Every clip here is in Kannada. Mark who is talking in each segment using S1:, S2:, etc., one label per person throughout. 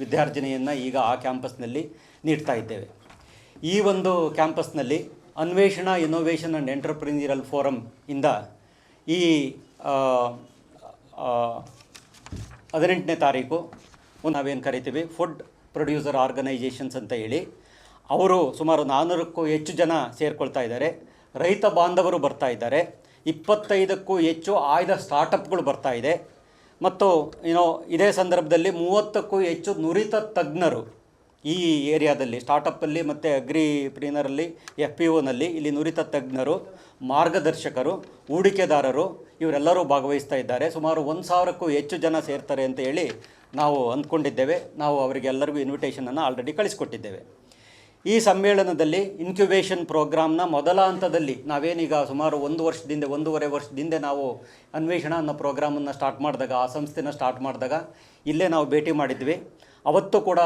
S1: ವಿದ್ಯಾರ್ಜನೆಯನ್ನು ಈಗ ಆ ಕ್ಯಾಂಪಸ್ನಲ್ಲಿ ನೀಡ್ತಾ ಇದ್ದೇವೆ. ಈ ಒಂದು ಕ್ಯಾಂಪಸ್ನಲ್ಲಿ Anveshana innovation and entrepreneurial forum ಇಂದ ಈ ಹದಿನೆಂಟನೇ ತಾರೀಕು ನಾವೇನು ಕರಿತೀವಿ, ಫುಡ್ ಪ್ರೊಡ್ಯೂಸರ್ ಆರ್ಗನೈಜೇಷನ್ಸ್ ಅಂತ ಹೇಳಿ, ಅವರು ಸುಮಾರು ನಾನ್ನೂರಕ್ಕೂ ಹೆಚ್ಚು ಜನ ಸೇರಿಕೊಳ್ತಾ ಇದ್ದಾರೆ. ರೈತ ಬಾಂಧವರು ಬರ್ತಾ ಇದ್ದಾರೆ. ಇಪ್ಪತ್ತೈದಕ್ಕೂ ಹೆಚ್ಚು ಆಯ್ದ ಸ್ಟಾರ್ಟಪ್ಗಳು ಬರ್ತಾ ಇದೆ. ಮತ್ತು ಏನೋ ಇದೇ ಸಂದರ್ಭದಲ್ಲಿ ಮೂವತ್ತಕ್ಕೂ ಹೆಚ್ಚು ನುರಿತ ತಜ್ಞರು ಈ ಏರಿಯಾದಲ್ಲಿ ಸ್ಟಾರ್ಟಪ್ಪಲ್ಲಿ ಮತ್ತು ಅಗ್ರಿ ಪ್ರೀನರಲ್ಲಿ ಎಫ್ ಪಿ ಓನಲ್ಲಿ ಇಲ್ಲಿ ನುರಿತ ತಜ್ಞರು, ಮಾರ್ಗದರ್ಶಕರು, ಹೂಡಿಕೆದಾರರು, ಇವರೆಲ್ಲರೂ ಭಾಗವಹಿಸ್ತಾ ಇದ್ದಾರೆ. ಸುಮಾರು ಒಂದು ಸಾವಿರಕ್ಕೂ ಹೆಚ್ಚು ಜನ ಸೇರ್ತಾರೆ ಅಂತ ಹೇಳಿ ನಾವು ಅಂದ್ಕೊಂಡಿದ್ದೇವೆ. ನಾವು ಅವರಿಗೆಲ್ಲರಿಗೂ ಇನ್ವಿಟೇಷನನ್ನು ಆಲ್ರೆಡಿ ಕಳಿಸ್ಕೊಟ್ಟಿದ್ದೇವೆ. ಈ ಸಮ್ಮೇಳನದಲ್ಲಿ ಇನ್ಕ್ಯುಬೇಷನ್ ಪ್ರೋಗ್ರಾಮ್ನ ಮೊದಲ ಹಂತದಲ್ಲಿ ನಾವೇನೀಗ ಸುಮಾರು ಒಂದು ವರ್ಷದಿಂದ ಒಂದೂವರೆ ವರ್ಷದಿಂದ ನಾವು ಅನ್ವೇಷಣ ಅನ್ನೋ ಪ್ರೋಗ್ರಾಮನ್ನು ಸ್ಟಾರ್ಟ್ ಮಾಡಿದಾಗ, ಆ ಸಂಸ್ಥೆನ ಸ್ಟಾರ್ಟ್ ಮಾಡಿದಾಗ ಇಲ್ಲೇ ನಾವು ಭೇಟಿ ಮಾಡಿದ್ವಿ. ಅವತ್ತು ಕೂಡ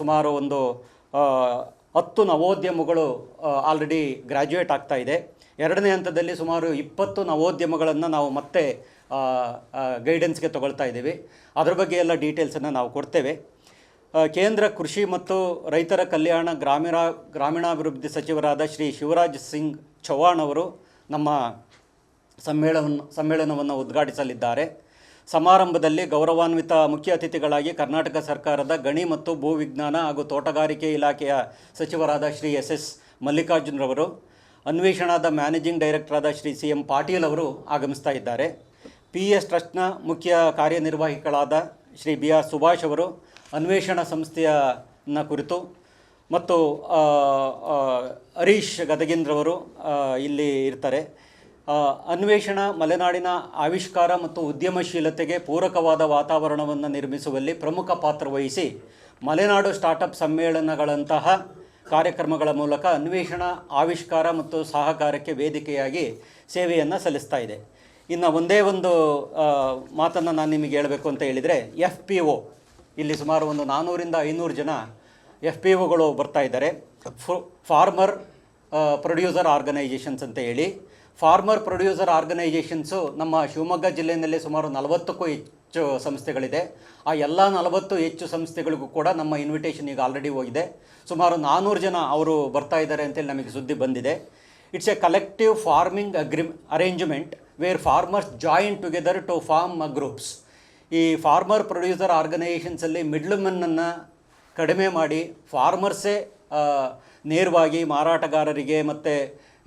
S1: ಸುಮಾರು ಒಂದು ಹತ್ತು ನವೋದ್ಯಮಗಳು ಆಲ್ರೆಡಿ ಗ್ರ್ಯಾಜುಯೇಟ್ ಆಗ್ತಾ ಇದೆ. ಎರಡನೇ ಹಂತದಲ್ಲಿ ಸುಮಾರು ಇಪ್ಪತ್ತು ನವೋದ್ಯಮಗಳನ್ನು ನಾವು ಮತ್ತೆ ಗೈಡೆನ್ಸ್ಗೆ ತಗೊಳ್ತಾ ಇದ್ದೀವಿ. ಅದ್ರ ಬಗ್ಗೆ ಎಲ್ಲ ಡೀಟೇಲ್ಸನ್ನು ನಾವು ಕೊಡ್ತೇವೆ. ಕೇಂದ್ರ ಕೃಷಿ ಮತ್ತು ರೈತರ ಕಲ್ಯಾಣ ಗ್ರಾಮೀಣ, ಗ್ರಾಮೀಣಾಭಿವೃದ್ಧಿ ಸಚಿವರಾದ ಶ್ರೀ ಶಿವರಾಜ್ ಸಿಂಗ್ ಚೌಹಾಣ್ ಅವರು ನಮ್ಮ ಸಮ್ಮೇಳನ, ಸಮ್ಮೇಳನವನ್ನು ಉದ್ಘಾಟಿಸಲಿದ್ದಾರೆ. ಸಮಾರಂಭದಲ್ಲಿ ಗೌರವಾನ್ವಿತ ಮುಖ್ಯ ಅತಿಥಿಗಳಾಗಿ ಕರ್ನಾಟಕ ಸರ್ಕಾರದ ಗಣಿ ಮತ್ತು ಭೂವಿಜ್ಞಾನ ಹಾಗೂ ತೋಟಗಾರಿಕೆ ಇಲಾಖೆಯ ಸಚಿವರಾದ ಶ್ರೀ ಎಸ್ ಎಸ್ ಮಲ್ಲಿಕಾರ್ಜುನರವರು ಅನ್ವೇಷಣಾದ ಮ್ಯಾನೇಜಿಂಗ್ ಡೈರೆಕ್ಟರಾದ ಶ್ರೀ ಸಿ ಎಂ ಪಾಟೀಲ್ ಅವರು ಆಗಮಿಸ್ತಾ ಇದ್ದಾರೆ. ಪಿ ಎಸ್ ಟ್ರಸ್ಟ್ನ ಮುಖ್ಯ ಕಾರ್ಯನಿರ್ವಾಹಿಗಳಾದ ಶ್ರೀ ಬಿ ಆರ್ ಸುಭಾಷ್ ಅವರು ಅನ್ವೇಷಣಾ ಸಂಸ್ಥೆಯನ್ನ ಕುರಿತು ಮತ್ತು ಹರೀಶ್ ಗದಗಿಂದ್ರವರು ಇಲ್ಲಿ ಇರ್ತಾರೆ. ಅನ್ವೇಷಣ, ಮಲೆನಾಡಿನ ಆವಿಷ್ಕಾರ ಮತ್ತು ಉದ್ಯಮಶೀಲತೆಗೆ ಪೂರಕವಾದ ವಾತಾವರಣವನ್ನು ನಿರ್ಮಿಸುವಲ್ಲಿ ಪ್ರಮುಖ ಪಾತ್ರ ವಹಿಸಿ, ಮಲೆನಾಡು ಸ್ಟಾರ್ಟಪ್ ಸಮ್ಮೇಳನಗಳಂತಹ ಕಾರ್ಯಕ್ರಮಗಳ ಮೂಲಕ ಅನ್ವೇಷಣಾ, ಆವಿಷ್ಕಾರ ಮತ್ತು ಸಹಕಾರಕ್ಕೆ ವೇದಿಕೆಯಾಗಿ ಸೇವೆಯನ್ನು ಸಲ್ಲಿಸ್ತಾ ಇದೆ. ಇನ್ನು ಒಂದೇ ಒಂದು ಮಾತನ್ನು ನಾನು ನಿಮಗೆ ಹೇಳಬೇಕು ಅಂತ ಹೇಳಿದರೆ, ಎಫ್ ಪಿ ಒ. ಇಲ್ಲಿ ಸುಮಾರು ಒಂದು ನಾನ್ನೂರಿಂದ ಐನೂರು ಜನ ಎಫ್ ಪಿ ಒಗಳು ಬರ್ತಾ ಇದ್ದಾರೆ. ಫಾರ್ಮರ್ ಪ್ರೊಡ್ಯೂಸರ್ ಆರ್ಗನೈಜೇಷನ್ಸ್ ಅಂತ ಹೇಳಿ. ಫಾರ್ಮರ್ ಪ್ರೊಡ್ಯೂಸರ್ ಆರ್ಗನೈಜೇಷನ್ಸು ನಮ್ಮ ಶಿವಮೊಗ್ಗ ಜಿಲ್ಲೆಯಲ್ಲಿ ಸುಮಾರು ನಲವತ್ತಕ್ಕೂ ಹೆಚ್ಚು ಸಂಸ್ಥೆಗಳಿದೆ. ಆ ಎಲ್ಲ ನಲವತ್ತು ಹೆಚ್ಚು ಸಂಸ್ಥೆಗಳಿಗೂ ಕೂಡ ನಮ್ಮ ಇನ್ವಿಟೇಷನ್ ಈಗ ಆಲ್ರೆಡಿ ಹೋಗಿದೆ. ಸುಮಾರು ನಾನ್ನೂರು ಜನ ಅವರು ಬರ್ತಾ ಇದ್ದಾರೆ ಅಂತೇಳಿ ನಮಗೆ ಸುದ್ದಿ ಬಂದಿದೆ. It's a collective farming agri arrangement where farmers join together to form groups ಈ ಫಾರ್ಮರ್ ಪ್ರೊಡ್ಯೂಸರ್ ಆರ್ಗನೈಜೇಷನ್ಸಲ್ಲಿ ಮಿಡ್ಲ್ಮನ್ನನ್ನು ಕಡಿಮೆ ಮಾಡಿ ಫಾರ್ಮರ್ಸೇ ನೇರವಾಗಿ ಮಾರಾಟಗಾರರಿಗೆ ಮತ್ತು,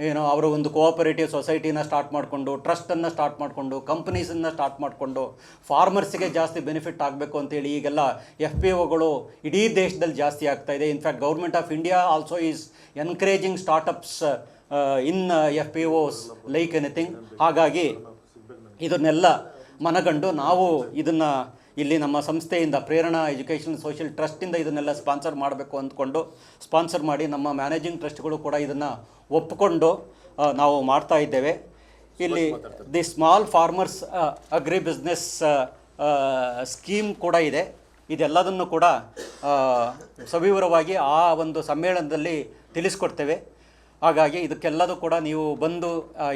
S1: ಏನೋ, ಅವರು ಒಂದು ಕೋಆಪರೇಟಿವ್ ಸೊಸೈಟಿನ ಸ್ಟಾರ್ಟ್ ಮಾಡಿಕೊಂಡು ಟ್ರಸ್ಟನ್ನು ಸ್ಟಾರ್ಟ್ ಮಾಡಿಕೊಂಡು ಕಂಪ್ನೀಸನ್ನು ಸ್ಟಾರ್ಟ್ ಮಾಡಿಕೊಂಡು ಫಾರ್ಮರ್ಸಿಗೆ ಜಾಸ್ತಿ ಬೆನಿಫಿಟ್ ಆಗಬೇಕು ಅಂತೇಳಿ ಈಗೆಲ್ಲ ಎಫ್ ಪಿ ಒಗಳು ಇಡೀ ದೇಶದಲ್ಲಿ ಜಾಸ್ತಿ ಆಗ್ತಾ ಇದೆ. In fact government of India also is encouraging startups in F P Os like anything ಹಾಗಾಗಿ ಇದನ್ನೆಲ್ಲ ಮನಗಂಡು ನಾವು ಇದನ್ನು ಇಲ್ಲಿ ನಮ್ಮ ಸಂಸ್ಥೆಯಿಂದ ಪ್ರೇರಣಾ ಎಜುಕೇಷನ್ ಸೋಷಿಯಲ್ ಟ್ರಸ್ಟಿಂದ ಇದನ್ನೆಲ್ಲ ಸ್ಪಾನ್ಸರ್ ಮಾಡಬೇಕು ಅಂದ್ಕೊಂಡು ಸ್ಪಾನ್ಸರ್ ಮಾಡಿ ನಮ್ಮ ಮ್ಯಾನೇಜಿಂಗ್ ಟ್ರಸ್ಟ್ಗಳು ಕೂಡ ಇದನ್ನು ಒಪ್ಪಿಕೊಂಡು ನಾವು ಮಾಡ್ತಾ ಇದ್ದೇವೆ. ಇಲ್ಲಿ the small farmers agri business scheme ಕೂಡ ಇದೆ. ಇದೆಲ್ಲದನ್ನು ಕೂಡ ಸವಿವರವಾಗಿ ಆ ಒಂದು ಸಮ್ಮೇಳನದಲ್ಲಿ ತಿಳಿಸ್ಕೊಡ್ತೇವೆ. ಹಾಗಾಗಿ ಇದಕ್ಕೆಲ್ಲದೂ ಕೂಡ ನೀವು ಬಂದು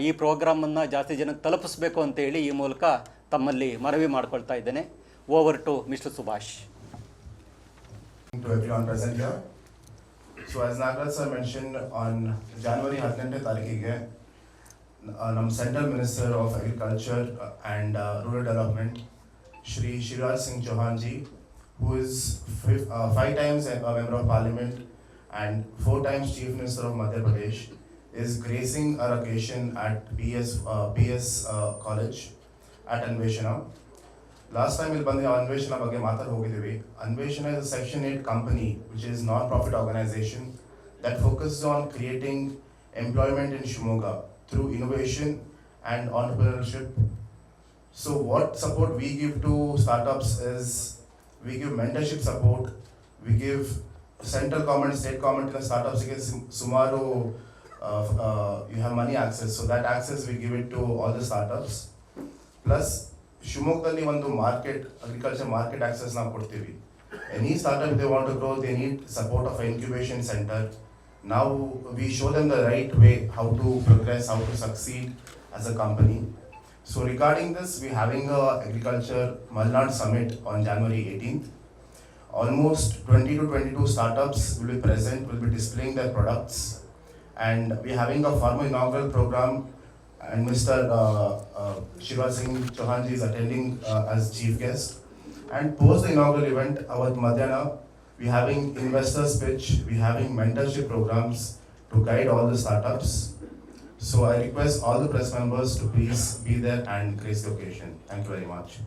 S1: ಈ ಪ್ರೋಗ್ರಾಮನ್ನು ಜಾಸ್ತಿ ಜನಕ್ಕೆ ತಲುಪಿಸ್ಬೇಕು ಅಂತೇಳಿ ಈ ಮೂಲಕ ತಮ್ಮಲ್ಲಿ ಮನವಿ ಮಾಡ್ಕೊಳ್ತಾ ಇದ್ದೇನೆ over to mister Subhash
S2: to everyone present here. So as Nagaraj sir mentioned, on January ಹದಿನೆಂಟನೇ ತಾರೀಕಿಗೆ uh, ನಮ್ಮ central minister of agriculture and rural development Shri Shivraj Singh Chouhan ji who is fif- uh, five times a a member of parliament and four times chief minister of Madhya Pradesh is gracing our occasion at PS, uh, PS uh, college at Anveshana. Last time ಇಲ್ಲಿ ಬಂದು ಅನ್ವೇಷಣ ಬಗ್ಗೆ ಮಾತಾಡಿ ಹೋಗಿದ್ದೀವಿ Anveshana is section eight company which is non profit organisation that focus on creating employment in Shivamogga through innovation and entrepreneurship so what support we give to startups is we give mentorship support we give central government state ಗೌರ್ಮೆಂಟಿನ ಸ್ಟಾರ್ಟ್ಅಪ್ಸ್ಗೆ ಸುಮಾರು you have money access so that access we give it to all the startups plus ಶಿವಮೊಗ್ಗದಲ್ಲಿ ಒಂದು ಮಾರ್ಕೆಟ್ ಅಗ್ರಿಕಲ್ಚರ್ ಮಾರ್ಕೆಟ್ ಆಕ್ಸೆಸ್ ನಾವು ಕೊಡ್ತೀವಿ any startup they want to grow they need support of incubation centre ನಾವು we show them the right way how to progress how to succeed as a company So regarding this, we're having a agriculture Malnad summit on January 18th. Almost 20 to 22 startups will be present, will be displaying their products. And we're having a formal inaugural program and Mr. Uh, uh, Shiva Singh Chauhanji is attending uh, as chief guest. And post the inaugural event, our Madhyana, we're having investors pitch, we're having mentorship programs to guide all the startups. So I request all the press members to please be there and grace the occasion. Thank you very much.